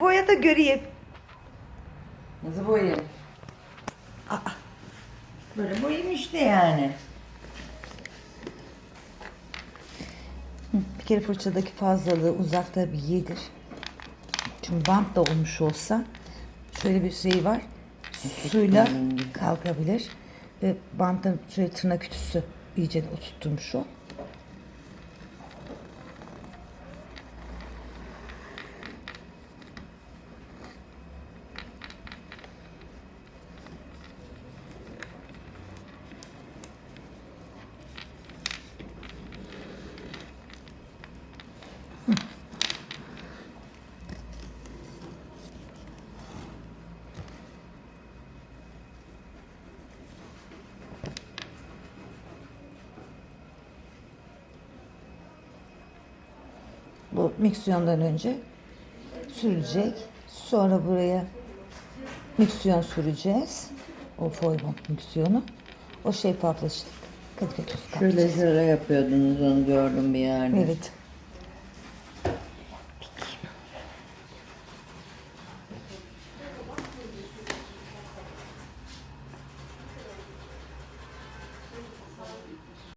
Boya da göreyim. Nasıl boyayayım? Aa, Böyle boyayayım işte yani. bir kere fırçadaki fazlalığı uzakta bir yedir. Çünkü bant da olmuş olsa şöyle bir şey var. Suyla kalkabilir. Ve bantın şöyle tırnak ütüsü iyice oturtmuş o. Bu miksiyondan önce sürülecek. Sonra buraya miksiyon süreceğiz. O foyma miksiyonu. O şeffaflaşacak. Kadife tozu Şöyle şöyle yapıyordunuz onu gördüm bir yerde. Evet.